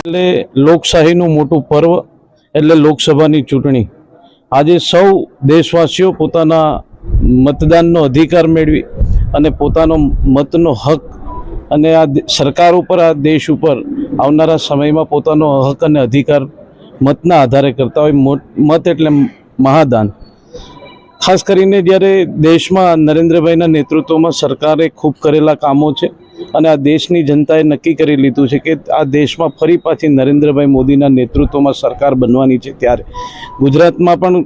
એટલે લોકશાહીનું મોટું પર્વ એટલે લોકસભાની ચૂંટણી. આજે સૌ દેશવાસીઓ પોતાના મતદાનનો અધિકાર મેળવી અને પોતાનો મતનો હક અને આ સરકાર ઉપર, આ દેશ ઉપર આવનારા સમયમાં પોતાનો હક અને અધિકાર મતના આધારે કરતા હોય. મત એટલે મહાદાન. ખાસ કરીને જ્યારે દેશમાં નરેન્દ્રભાઈના નેતૃત્વમાં સરકારે ખૂબ કરેલા કામો છે અને આ દેશની જનતાએ નક્કી કરી લીધું છે કે આ દેશમાં ફરી પાછી નરેન્દ્રભાઈ મોદીના નેતૃત્વમાં સરકાર બનવાની છે ત્યારે. ગુજરાતમાં પણ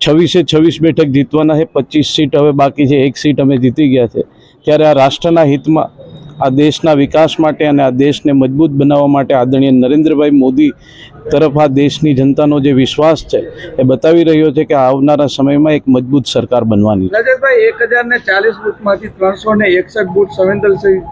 છવ્વીસે છવ્વીસ બેઠક જીતવાના છે, પચીસ સીટ હવે બાકી છે, એક સીટ અમે જીતી ગયા છે. ત્યારે આ રાષ્ટ્રના હિતમાં, આ દેશના વિકાસ માટે અને આ દેશને મજબૂત બનાવવા માટે આદરણીય નરેન્દ્રભાઈ મોદી તરફ આ દેશની જનતાનો જે વિશ્વાસ છે એ બતાવી રહ્યો છે કે આવનારા સમયમાં એક મજબૂત સરકાર બનવાની છે. એક હજાર ને ચાલીસ બુથમાંથી ત્રણસો ને એકસઠ બુથ સંવેદનશીલ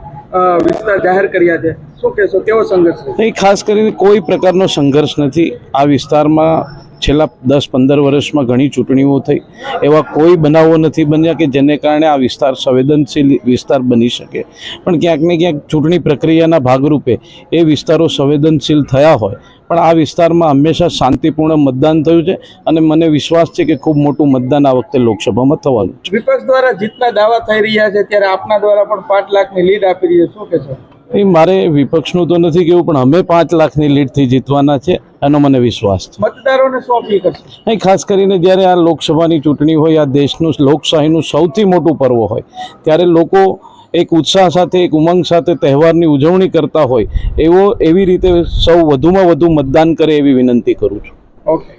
વિસ્તાર જાહેર કર્યા છે. શું કહેશો? કેવો સંઘર્ષ નહીં, ખાસ કરીને કોઈ પ્રકારનો સંઘર્ષ નથી. આ વિસ્તારમાં છેલ્લા દસ, પંદર વર્ષમાં ઘણી ચૂંટણીઓ થઈ. એવા કોઈ બનાવો નથી બન્યા કે જેને કારણે આ વિસ્તાર સંવેદનશીલ વિસ્તાર બની શકે. પણ ક્યાંક ને ક્યાંક ચૂંટણી પ્રક્રિયાના ભાગરૂપે એ વિસ્તારો સંવેદનશીલ થયા હોય. પણ આ વિસ્તારમાં હંમેશા શાંતિપૂર્ણ મતદાન થયું છે અને મને વિશ્વાસ છે કે ખૂબ મોટું મતદાન આ વખતે લોકસભામાં થવાનું છે. વિપક્ષ દ્વારા જીતના દાવા થઈ રહ્યા છે, ત્યારે આપના દ્વારા પણ પાંચ લાખની લીડ આપી રહી છે. શું કહેશો? એ મારે વિપક્ષનું તો નથી કેવું પણ અમે પાંચ લાખની લીડથી જીતવાના છે એનો મને વિશ્વાસ છે. મતદારોને શું અપીલ કરશો? અહીં ખાસ કરીને જ્યારે આ લોકસભાની ચૂંટણી હોય આ દેશનું લોકશાહીનું સૌથી મોટું પર્વ હોય ત્યારે લોકો એક ઉત્સાહ સાથે એક ઉમંગ સાથે તહેવારની ઉજવણી કરતા હોય એવો એવી રીતે સૌ વધુમાં વધુ મતદાન કરે એવી વિનંતી કરું છું. ઓકે